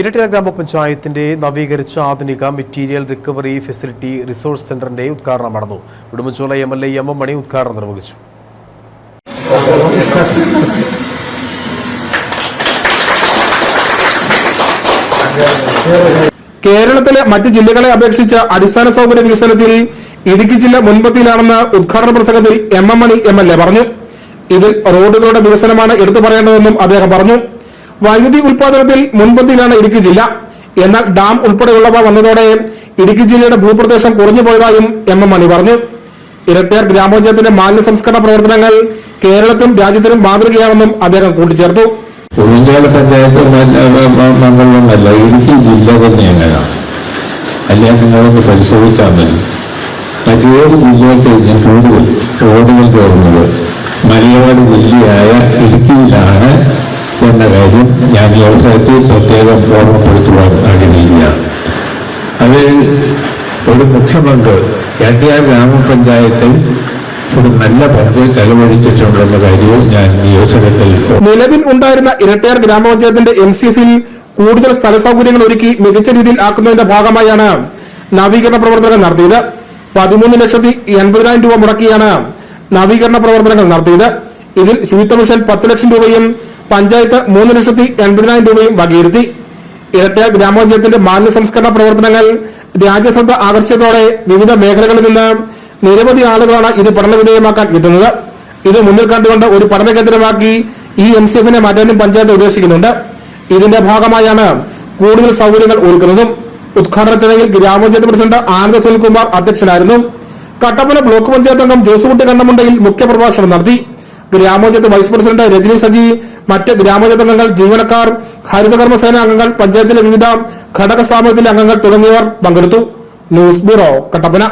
ഇരട്ടില ഗ്രാമപഞ്ചായത്തിന്റെ നവീകരിച്ച ആധുനിക മെറ്റീരിയൽ റിക്കവറി ഫെസിലിറ്റി റിസോഴ്സ് സെന്ററിന്റെ ഉദ്ഘാടനം നടന്നു. Udumbanchola M L A M M Mani ഉദ്ഘാടനം നിർവഹിച്ചു. കേരളത്തിലെ മറ്റ് ജില്ലകളെ അപേക്ഷിച്ച് അടിസ്ഥാന സൗകര്യ വികസനത്തിൽ ഇടുക്കി ജില്ല മുൻപത്തിയിലാണെന്ന് ഉദ്ഘാടന പ്രസംഗത്തിൽ M M Mani M L A പറഞ്ഞു. ഇതിൽ റോഡുകളുടെ വികസനമാണ് എടുത്തു പറയേണ്ടതെന്നും അദ്ദേഹം പറഞ്ഞു. വൈദ്യുതി ഉൽപാദനത്തിൽ മുൻപന്തിയിലാണ് ഇടുക്കി ജില്ല. എന്നാൽ ഡാം ഉൾപ്പെടെയുള്ളവ വന്നതോടെ ഇടുക്കി ജില്ലയുടെ ഭൂപ്രദേശം കുറഞ്ഞു പോയതായും എം എം മണി പറഞ്ഞു. ഇരട്ടയർ ഗ്രാമപഞ്ചായത്തിന്റെ മാലിന്യ സംസ്കരണ പ്രവർത്തനങ്ങൾ കേരളത്തിനും രാജ്യത്തിനും മാതൃകയാണെന്നും അദ്ദേഹം കൂട്ടിച്ചേർത്തു. ഉടുഞ്ചാല പഞ്ചായത്ത് മണ്ഡലമല്ല ഇടുക്കി ജില്ല തന്നെയാണ്. അല്ലെങ്കിൽ നിങ്ങളൊന്ന് പരിശോധിച്ചാൽ മതി. മറ്റേത് ജില്ലയിൽ കഴിഞ്ഞാൽ കൂടുതൽ റോഡുകൾ തീർന്നത് മലയാള ജില്ലയായ ഇടുക്കിയിലാണ്. എന്ന കാര്യം ഞാൻ ഈ അവസരത്തിൽ പ്രത്യേകം ഓർമ്മപ്പെടുത്തുവാൻ ആഗ്രഹിക്കുകയാണ്. അതിൽ ഒരു മുഖ്യമന്ത്രി എട്ടിയാർ ഗ്രാമപഞ്ചായത്തിൽ ഒരു നല്ല പങ്ക് ചെലവഴിച്ചിട്ടുണ്ടെന്ന കാര്യവും ഞാൻ ഈ അവസരത്തിൽ നിലവിൽ ഉണ്ടായിരുന്ന ഇരട്ടയാർ ഗ്രാമപഞ്ചായത്തിന്റെ എം സി എഫിൽ കൂടുതൽ സ്ഥല സൗകര്യങ്ങൾ ഒരുക്കി മികച്ച രീതിയിൽ ആക്കുന്നതിന്റെ ഭാഗമായാണ് നവീകരണ പ്രവർത്തനങ്ങൾ നടത്തിയത്. പതിമൂന്ന് ലക്ഷത്തി എൺപതിനായിരം രൂപ മുടക്കിയാണ് നവീകരണ പ്രവർത്തനങ്ങൾ നടത്തിയത്. ഇതിൽ ശുചിത്വ മിഷൻ പത്ത് ലക്ഷം രൂപയും പഞ്ചായത്ത് മൂന്ന് ലക്ഷത്തി എൺപതിനായിരം രൂപയും വകയിരുത്തി. ഇരട്ട ഗ്രാമോദ്യത്തിന്റെ മാലിന്യ സംസ്കരണ പ്രവർത്തനങ്ങൾ രാജ്യശ്രദ്ധ ആകർഷിച്ചതോടെ വിവിധ മേഖലകളിൽ നിന്ന് നിരവധി ആളുകളാണ് ഇത് പഠനവിധേയമാക്കാൻ എത്തുന്നത്. ഇത് മുന്നിൽ കണ്ടുകൊണ്ട് ഒരു പഠന കേന്ദ്രമാക്കി ഈ എം സി എഫിനെ മാറ്റാനും പഞ്ചായത്ത് ഉദ്ദേശിക്കുന്നുണ്ട്. ഇതിന്റെ ഭാഗമായാണ് കൂടുതൽ സൗകര്യങ്ങൾ ഒരുക്കുന്നതും. ഉദ്ഘാടന ചടങ്ങിൽ ഗ്രാമപഞ്ചായത്ത് പ്രസിഡന്റ് ആനന്ദ സുനിൽകുമാർ അധ്യക്ഷനായിരുന്നു. കട്ടപ്പന ബ്ലോക്ക് പഞ്ചായത്ത് അംഗം ജോസുകുട്ടി കണ്ണമുണ്ടയിൽ മുഖ്യപ്രഭാഷണം നടത്തി. ഗ്രാമപഞ്ചായത്ത് വൈസ് പ്രസിഡന്റ് രജനി സജി മറ്റ് ഗ്രാമപഞ്ചായത്ത് അംഗങ്ങൾ ജീവനക്കാർ ഹരിതകർമ്മസേന അംഗങ്ങൾ പഞ്ചായത്തിലെ വിവിധ ഘടക സ്ഥാപനത്തിലെ അംഗങ്ങൾ തുടങ്ങിയവർ പങ്കെടുത്തു. News bureau Kattappana.